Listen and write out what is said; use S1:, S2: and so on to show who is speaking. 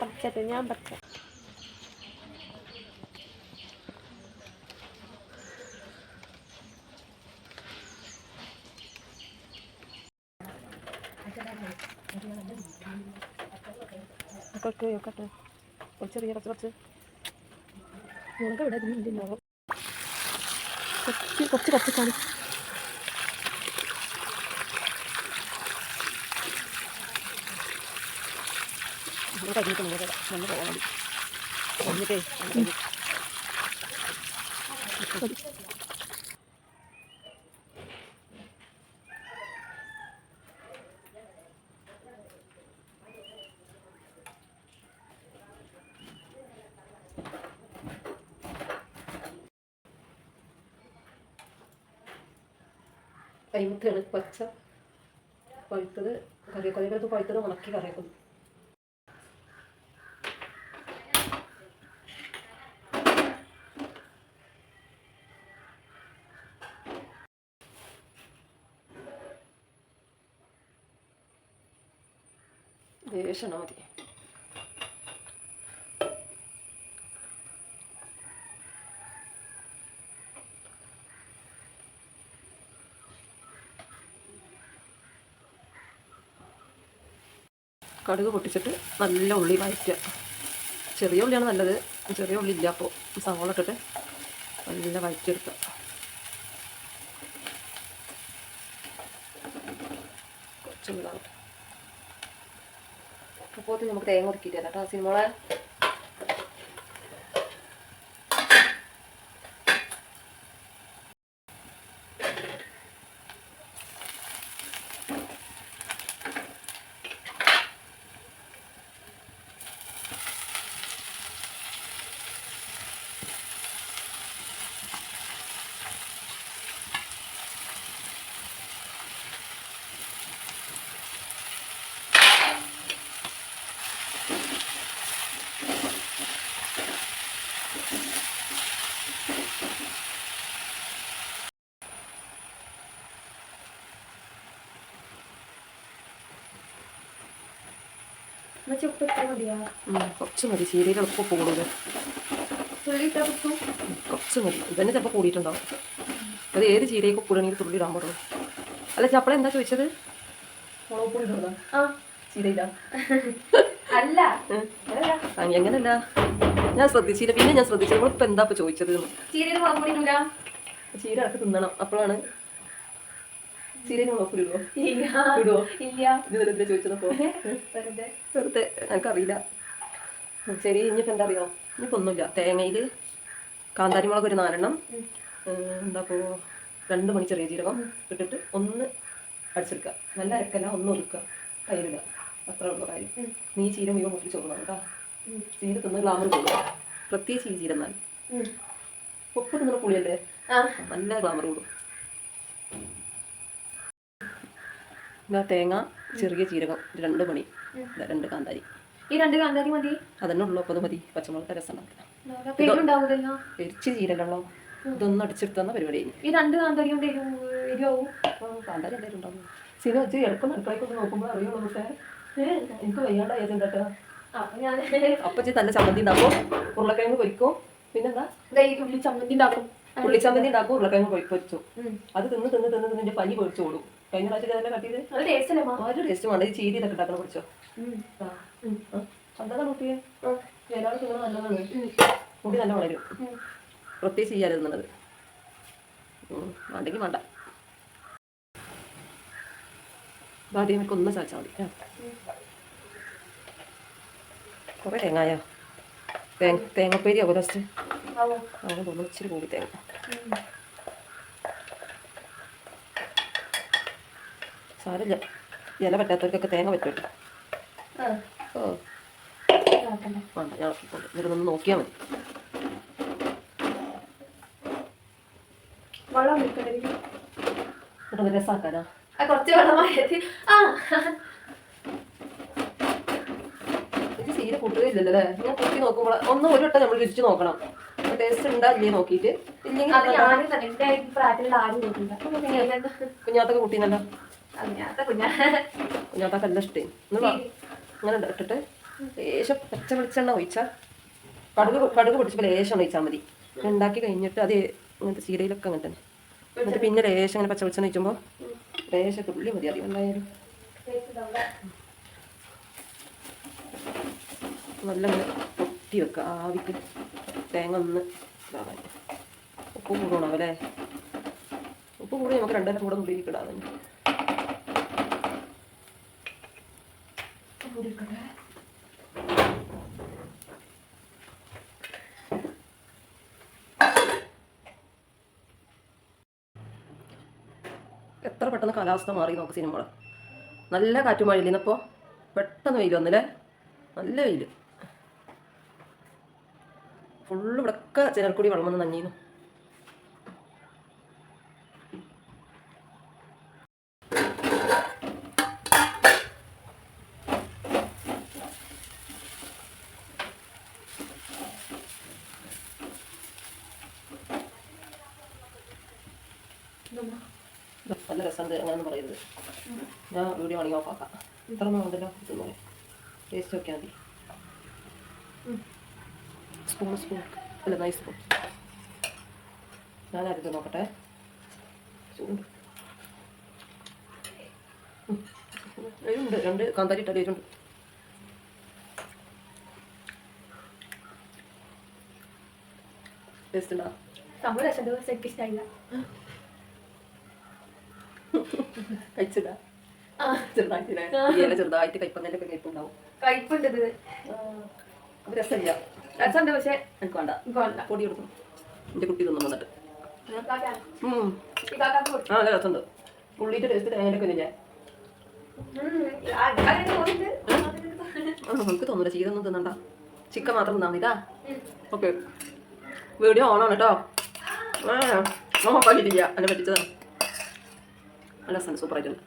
S1: പച്ചട്ട് ഞാൻ പച്ച. ഒക്കെ ഒക്കെ കുറച്ച് കുറച്ച് കുറച്ച്. മുളക് ഇവിടെ കുറച്ച് കുറച്ച് കത്തിക്കാണ് ഇവിടെ നമുക്ക് മണ്ണ് പോകാൻ കഴിഞ്ഞിട്ടേ കൈമുത്താണ് പച്ച പഴുത്തത് കറിവേപ്പിലത് പഴുത്തത് ഉണക്കി കറിവേക്കും ദേഷണം മതി. കടുക് പൊട്ടിച്ചിട്ട് നല്ല ഉള്ളി വഴറ്റുക. ചെറിയ ഉള്ളിയാണ് നല്ലത്. ചെറിയ ഉള്ളി ഇല്ല അപ്പോൾ സവോള ഇട്ടിട്ട് നല്ല വഴറ്റിയെടുക്കുക. കുറച്ച് ഇതാണ് അപ്പോൾ നമുക്ക് തേങ്ങ ഉടക്കിയിട്ട് കേട്ടോ. സിനിമോളെ. കുറച്ച് മതി ചീരയിൽ എളുപ്പം കൂടുതൽ കുറച്ച് മതി ഇതന്നെ ചിലപ്പോൾ കൂടിയിട്ടുണ്ടാവും അത് ഏത് ചീരയൊക്കെ കൂടണമെങ്കിൽ തുള്ളി ഇടാൻ പാടുള്ളൂ അല്ല ചപ്പള എന്താ ചോദിച്ചത് മുളക് പൊടി ഇടുന്നതാ?
S2: ആ
S1: ചീരയില്ല
S2: അല്ല
S1: എങ്ങനല്ല ഞാൻ ശ്രദ്ധിച്ചില്ല പിന്നെ ഞാൻ ശ്രദ്ധിച്ചത്. നമ്മളിപ്പോൾ എന്താ ചോദിച്ചത്? ചീര അടക്ക് തിന്നണം. അപ്പോഴാണ് ചീരയിൽ മുളക് ഇടുവോ
S2: ഇല്ല.
S1: ഇത് വെറുതെ ചോദിച്ചതപ്പോൾ
S2: വെറുതെ.
S1: എനിക്കറിയില്ല. ശരി ഇനിയിപ്പോ എന്താ അറിയോ ഇനിയിപ്പോൾ ഒന്നുമില്ല. തേങ്ങയിൽ കാന്താരി മുളക് ഒരു നാലെണ്ണം എന്താപ്പോ രണ്ട് മണി ചെറിയ ജീരകം ഇട്ടിട്ട് ഒന്ന് അടിച്ചെടുക്കുക. നല്ല അരക്കല്ല ഒന്ന് ഒതുക്കുക. തൈരിടുക. അത്ര ഉള്ള കാര്യം. നീ ചീര മുഴുവൻ മുട്ടി ചോറുന്നാണ് കേട്ടോ. ചീര തിന്ന് ഗ്ലാമർ കൂടുക പ്രത്യേകിച്ച് ഈ ചീര എന്നാൽ
S2: ഉം.
S1: ഉപ്പ് തിന്നുന്ന പുളിയല്ലേ? നല്ല ഗ്ലാമർ കൂടും. ഇതാ തേങ്ങ ചെറിയ ജീരകം രണ്ട് മണി. രണ്ട് കാന്താരി.
S2: ഈ രണ്ട് കാന്താരി മതി.
S1: അതന്നെ ഉള്ളൂ അപ്പോൾ അത് മതി. പച്ചമുളക് രസം ഉണ്ടാവില്ല
S2: പേരുണ്ടാവൂലല്ലോ.
S1: എരിച്ച് ജീരകമുള്ളോ ഇതൊന്നും അടിച്ചെടുത്തുന്ന പരിപാടി
S2: ഈ രണ്ട് കാന്താരി കൊണ്ട് എരിവ്
S1: കാന്താരി എന്തായാലും ഉണ്ടാവും. സിനിമ വെച്ച് എളുപ്പം അടുക്കളയ്ക്കൊക്കെ നോക്കുമ്പോൾ അറിയുള്ളൂ പക്ഷേ. എനിക്ക് വയ്യാണ്ടായി കേട്ടോ അപ്പച്ചി തന്നെ ചമ്മന്തി ഉണ്ടാക്കും. ഉരുളക്കിഴങ്ങ് പൊരിക്കും. പിന്നെന്താ?
S2: ഉള്ളി ചമ്മന്തി ഉണ്ടാക്കും.
S1: ഉള്ളിച്ചമ്മന്തി ഉണ്ടാക്കും ഉരുളക്കിഴങ്ങ് പൊരി- പൊരിച്ചു. അത് തിന്ന് തിന്ന് തിന്ന് തിന്ന് പനി പൊരിച്ചു കൊടുക്കും കഴിഞ്ഞ പ്രാവശ്യം കട്ടിയത്
S2: നല്ല ടേസ്റ്റ് അല്ലേ
S1: ഒരു ടേസ്റ്റ് വേണ്ട. ഈ ചീരി ഇതൊക്കെ ഉണ്ടാക്കണം കുട്ടിയെ വേലാട് തിന്നത് നല്ലതാണ്. മുടി നല്ല വളരും. പ്രത്യേകിച്ച് ചെയ്യാതെ തിന്നത് വേണ്ടെങ്കിൽ വേണ്ട. ആദ്യം നമുക്ക് ഒന്ന് മതി. കുറേ തേങ്ങായോ? തേങ്ങ തേങ്ങപ്പേരി ആവും. ലാസ്റ്റ് അങ്ങനെ തോന്നുന്നു ഇച്ചിരി കൂടി തേങ്ങ. സാരമില്ല. ഇല പറ്റാത്തവർക്കൊക്കെ തേങ്ങ പറ്റുമല്ലോ. ഓ. വേണ്ട ഇവരൊന്ന് നോക്കിയാൽ മതി. ഇതൊന്ന് രസമാക്കാനാ
S2: ആ കുറച്ച് വെള്ളമായത് ആ.
S1: ഇത് തീരെ കൂട്ടുകയില്ലല്ലോ അല്ലേ? ഞാൻ കൂട്ടി നോക്കുമ്പോൾ ഒന്ന് ഒരു വട്ടം നമ്മൾ രുചിച്ച് നോക്കണം. ടേസ്റ്റ് ഉണ്ടാവില്ലേ നോക്കിയിട്ട്. ഇല്ലെങ്കിൽ കുഞ്ഞാത്തൊക്കെ കൂട്ടിന്നല്ലോ
S2: അങ്ങനത്തെ കുഞ്ഞാ.
S1: കുഞ്ഞാത്തൊക്കെ എല്ലാം ഇഷ്ടേ. ഇങ്ങനെ ഇട്ടിട്ട് ലേശം പച്ച വെളിച്ചെണ്ണ ഒഴിച്ചാൽ കടുക് കടുക് പൊടിച്ചപ്പോൾ ലേശം ഒഴിച്ചാൽ മതി. ഉണ്ടാക്കി കഴിഞ്ഞിട്ട് അത് ഇങ്ങനത്തെ ചീരയിലൊക്കെ അങ്ങനെ തന്നെ. എന്നിട്ട് പിന്നെ ലേശം ഇങ്ങനെ പച്ച വെളിച്ചെണ്ണ ഒഴിക്കുമ്പോൾ ലേശം തുള്ളി മതി അറിയാം? എന്തായാലും. നല്ല വെക്കുക ആവിക്ക് തേങ്ങ ഒന്ന് ഉപ്പ് കൂടണം അല്ലേ ഉപ്പ് കൂടി നമുക്ക് രണ്ടര കൂടെ കൂടി ഇടാൻ തന്നെ എത്ര പെട്ടെന്ന് കാലാവസ്ഥ മാറി നോക്ക് സിനിമകൾ നല്ല കാറ്റും മഴയില്ലെന്നപ്പോൾ പെട്ടെന്ന് വെയിൽ വന്നില്ലേ? നല്ല വെയിൽ ഫുള്ള് ഇവിടെയൊക്കെ ജനൽക്കൂടി വെള്ളം വന്ന് നഞ്ഞീന്നു നല്ല രസമുണ്ട് അങ്ങനെയൊന്നും പറയരുത് ഞാൻ വീഡിയോ ആണെങ്കിൽ ഓഫ് ആക്കാം. ഇത്ര ഒന്നും ഉണ്ടല്ലോ ഇതുപോലെ. ടേസ്റ്റ് നോക്കിയാൽ മതി. സ്പൂൺ സ്പൂൺ അല്ല നൈസ് സ്പൂൺ ഞാൻ അരുത് നോക്കട്ടെ. ചൂണ്ട് ഉം. എരിവുണ്ട് രണ്ട് കാന്താരി ഇട്ട എരിവുണ്ട്. ടേസ്റ്റ് ഉണ്ടോ?
S2: സംഭവം രസം എനിക്ക് ഇഷ്ടമായില്ല
S1: കഴിച്ചില്ല ചെറുതായിട്ട്
S2: ഇല ഇത്.
S1: അത് രസമില്ല.
S2: രസമുണ്ട് പക്ഷെ
S1: എനിക്ക് വേണ്ട. പൊടി എന്റെ കുട്ടി തിന്നു വന്നിട്ട്. ആ നല്ല രസമുണ്ട്. ടേസ്റ്റ് നമുക്ക് തോന്നില്ല ചീരൊന്നും തിന്നണ്ട. ചിക്കൻ മാത്രം മതി ഇതാ. ഓക്കെ. വീഡിയോ ഓണാണ് കേട്ടോ. ആ നോക്കാൻ ആക്കിയിട്ടില്ല എന്നെ പറ്റിച്ചതാണ് നല്ല സൂപ്പറായിട്ടുണ്ട്.